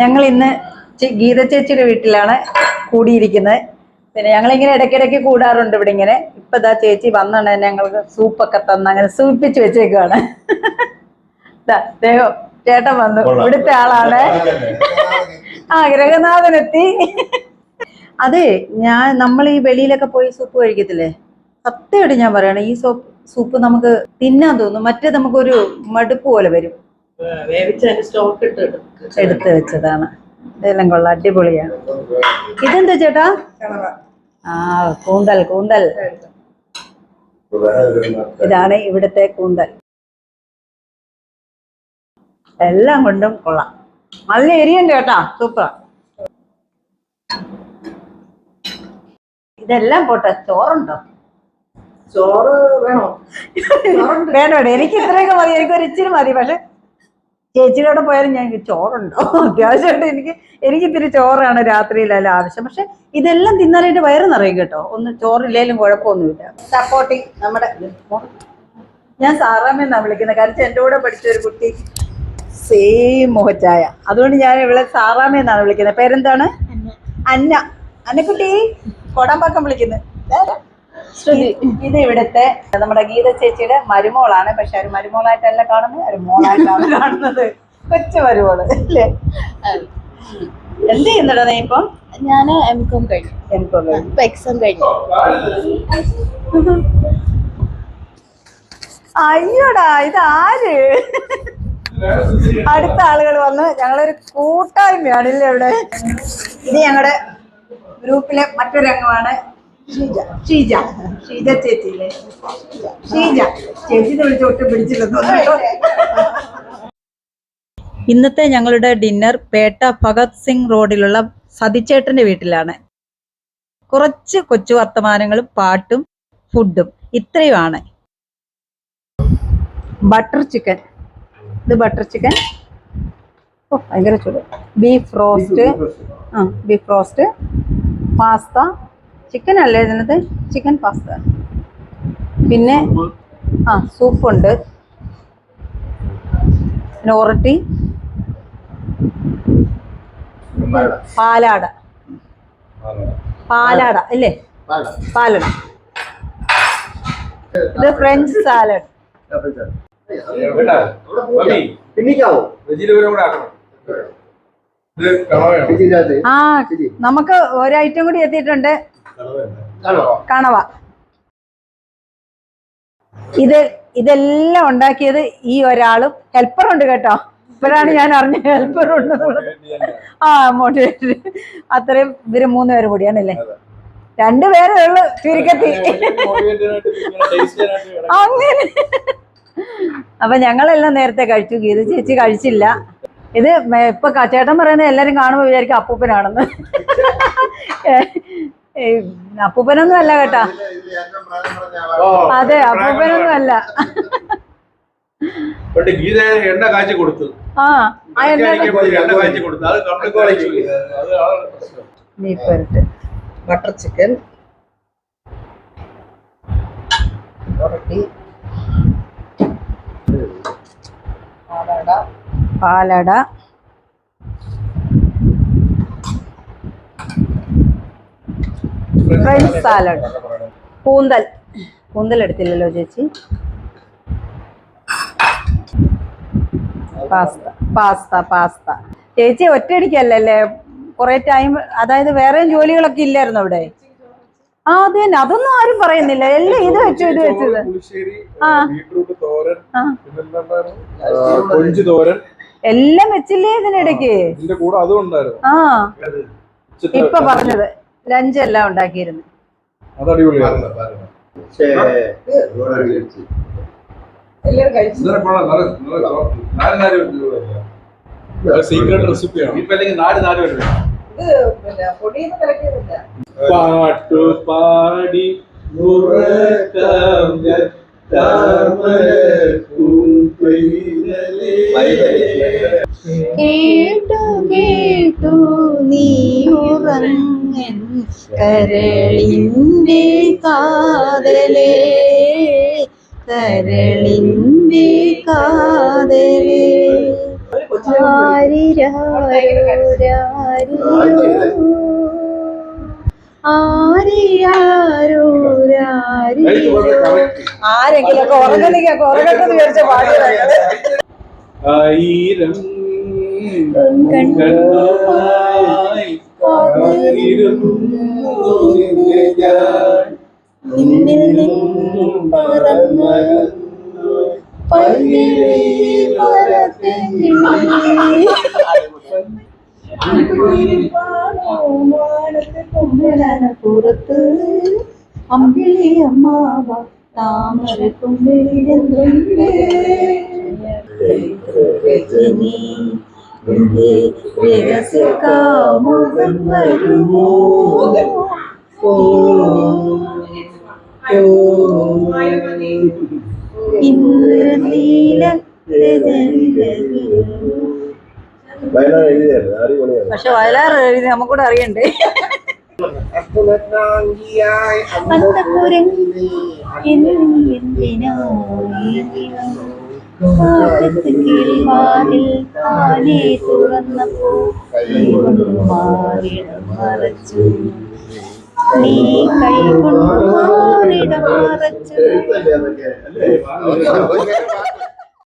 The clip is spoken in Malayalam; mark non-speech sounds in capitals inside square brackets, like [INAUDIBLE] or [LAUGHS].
ഞങ്ങൾ ഇന്ന് ഗീത ചേച്ചിയുടെ വീട്ടിലാണ് കൂടിയിരിക്കുന്നത്. പിന്നെ ഞങ്ങൾ ഇങ്ങനെ ഇടയ്ക്കിടയ്ക്ക് കൂടാറുണ്ട് ഇവിടെ ഇങ്ങനെ ഇപ്പൊ ഇതാ ചേച്ചി വന്നാണ് ഞങ്ങൾക്ക് സൂപ്പൊക്കെ തന്ന അങ്ങനെ സൂപ്പിച്ച് വെച്ചേക്കുവാണ്. ദേഹം ചേട്ടൻ വന്നു. ഇവിടുത്തെ ആളാണ്. ആ ഗ്രഹനാഥനെത്തി. അതെ ഞാൻ നമ്മൾ ഈ വെളിയിലൊക്കെ പോയി സൂപ്പ് കഴിക്കത്തില്ലേ? സത്യമായിട്ട് ഞാൻ പറയണേ ഈ സൂപ്പ് സൂപ്പ് നമുക്ക് തിന്നാൻ തോന്നും. മറ്റേ നമുക്കൊരു മടുപ്പ് പോലെ വരും. എടുത്തു വെച്ചതാണ്. ഇതെല്ലാം കൊള്ളാം അടിപൊളിയാണ്. ഇതെന്താ ചേട്ടാ? ആ കൂന്തൽ കൂന്തൽ. ഇതാണ് ഇവിടുത്തെ കൂന്തൽ. എല്ലാം കൊണ്ടും കൊള്ളാം. നല്ല എരിയുണ്ട് കേട്ടാ സൂപ്പർ ഇതെല്ലാം പോട്ടെ ചോറുണ്ടോ? ചോറ് വേണോ? [LAUGHS] വേണ്ട എനിക്ക് ഇത്രയൊക്കെ മതി എനിക്ക് ഒരു ഇച്ചിരി മതി പക്ഷെ ചേച്ചിയുടെ പോയാലും ഞാൻ ചോറുണ്ടോ? അത്യാവശ്യമായിട്ട് എനിക്ക് എനിക്ക് ഇത്തിരി ചോറാണ് രാത്രിയിലെല്ലാം ആവശ്യം. പക്ഷെ ഇതെല്ലാം തിന്നാലായിട്ട് വയറ് നിറയും കേട്ടോ. ഒന്ന് ചോറില്ലേലും കുഴപ്പമൊന്നുമില്ല. സപ്പോർട്ടിങ് നമ്മുടെ ഞാൻ സാറാമെന്നാണ് വിളിക്കുന്നത്? കാരണം എന്റെ കൂടെ പഠിച്ച ഒരു കുട്ടി. സെയിം മുഖച്ചായ. അതുകൊണ്ട് ഞാൻ ഇവളെ സാറാമെന്നാണ് വിളിക്കുന്നത്. പേരെന്താണ്? അന്ന. അന്നക്കുട്ടി? കൊടാമ്പാക്കം വിളിക്കുന്നത്. ഇത് ഇവിടുത്തെ നമ്മുടെ ഗീത ചേച്ചിയുടെ മരുമോളാണ്. പക്ഷെ ഒരു മരുമോളായിട്ടല്ല കാണുന്നത് ഒരു മോളായിട്ടാണ് [LAUGHS] കാണുന്നത്. കൊച്ചു മരുമോൾ അല്ലേ? എന്ത് ചെയ്യുന്നുണ്ടോ നീ ഇപ്പം? ഞാൻ എം കോം കഴിഞ്ഞു. എം കോം ഇപ്പൊ എക്സാം കഴിഞ്ഞു. അയ്യോടാ ഇത് ആര്? അടുത്ത ആളുകൾ വന്ന് ഞങ്ങളൊരു കൂട്ടായ്മയാണ് ഇല്ലേ ഇവിടെ? ഇത് ഞങ്ങളുടെ ഗ്രൂപ്പിലെ മറ്റൊരു അംഗമാണ് ഷീജ ഷീജ ഷീജ ചേച്ചിയില്ലേ? ഷീജ ചേച്ചിനെ വിളിച്ച് ഒട്ടും ഇന്നത്തെ ഞങ്ങളുടെ ഡിന്നർ പേട്ട ഭഗത് സിംഗ് റോഡിലുള്ള സതിച്ചേട്ടന്റെ വീട്ടിലാണ്. കുറച്ച് കൊച്ചു വർത്തമാനങ്ങളും പാട്ടും ഫുഡും ഇത്രയുമാണ്. Butter chicken. ഇത് ബട്ടർ ചിക്കൻ. ഓ ഭയങ്കര ചൂട്. Beef roast. ആ ബീഫ് റോസ്റ്റ്. പാസ്ത. ചിക്കൻ അല്ലേ ഇതിനകത്ത്? ചിക്കൻ പാസ്ത പിന്നെ ആ സൂപ്പുണ്ട് നോറട്ടി പാലാട. പാലാട അല്ലേ? പാലട. ഇത് ഫ്രഞ്ച് സാലഡ് ആ നമുക്ക് ഒരു ഐറ്റം കൂടി എത്തിയിട്ടുണ്ട്. കണവ. ഇത് ഇതെല്ലാം ഉണ്ടാക്കിയത് ഈ ഒരാളും ഹെൽപ്പറുണ്ട് കേട്ടോ. ഇപ്പോഴാണ് ഞാൻ അറിഞ്ഞ ഹെൽപ്പറുണ്ട്. ആ മോട്ടിവേറ്റ് അത്രയും ഇവർ മൂന്ന് പേര് കൂടിയാണല്ലേ? രണ്ടുപേരേ ഉള്ളു ചുരുക്കത്തി അങ്ങനെ. അപ്പൊ ഞങ്ങളെല്ലാം നേരത്തെ കഴിച്ചു. ഗീത ചേച്ചി കഴിച്ചില്ല. ഇത് ഇപ്പൊ ചേട്ടൻ പറയുന്നത് എല്ലാരും കാണുമ്പോ വിചാരിക്കും അപ്പൂപ്പനാണെന്ന്. [LAUGHS] അപ്പൂപ്പനൊന്നും അല്ല കേട്ടാ. അതെ അപ്പൂപ്പനൊന്നും അല്ല ഗീത എണ്ണ കാച്ചി കൊടുത്തു. ആ ആ എന്നാ എണ്ണ കാച്ചി കൊടുത്തു. അത് വരട്ട് ബട്ടർ ചിക്കൻ. പാലട. പാലട. ഫ്രഞ്ച് സാലഡ് കൂന്തൽ കൂന്തൽ എടുത്തില്ലല്ലോ ചേച്ചി. Pasta pasta pasta. ചേച്ചി ഒറ്റയടിക്കല്ലേ കുറെ ടൈം അതായത് വേറെയും ജോലികളൊക്കെ ഇല്ലായിരുന്നു അവിടെ? ആ അത് തന്നെ. അതൊന്നും ആരും പറയുന്നില്ല. എല്ലാം ഇത് വെച്ചു ഇത് വെച്ചത് എല്ലാം വെച്ചില്ലേ ഇതിനിടയ്ക്ക്? ആ ഇപ്പൊ പറഞ്ഞത്. ലഞ്ച് എല്ലാം ഉണ്ടാക്കിയിരുന്നു അത്. നാല് നാല് പേർക്ക് സീക്രട്ട് റെസിപ്പിയാണ് ഇപ്പൊ അല്ലെങ്കിൽ നാല് നാല് പേര് ഇത് പിന്നെ പൊടിയൊന്നും കലക്കിയതില്ല പാട്ടു പാടി കരളിന്റെ കാതലേ കരളിന്റെ കാതലേ. ഒരു കൊച്ചു ആരിരാരോ ആരിരാരോ ആരെങ്കിലും ഒക്കെ ഉറങ്ങുന്നെങ്കിൽ ഒക്കെ ഉറങ്ങട്ടെ എന്ന് വിചാരിച്ച പാടിയതാണ് ആയിരം ഞാൻ. നിന്നിൽ നിന്നും പറന്നു പുറത്ത് അമ്പിളി അമ്മാവ താമര കുമ്പിളിയെന്തുണ്ട് രജനി രഹസ്യ രഹസ്യകാമുകൻ വരുമോ പക്ഷെ വയലാറ് എഴുതി നമുക്കൂടെ അറിയണ്ടേ അന്തപുരം വാതിൽ താനേ തുറന്നപ്പോ മാറിടം മറച്ചു നീ കൈ കൊണ്ട് മാറിടം മറച്ചു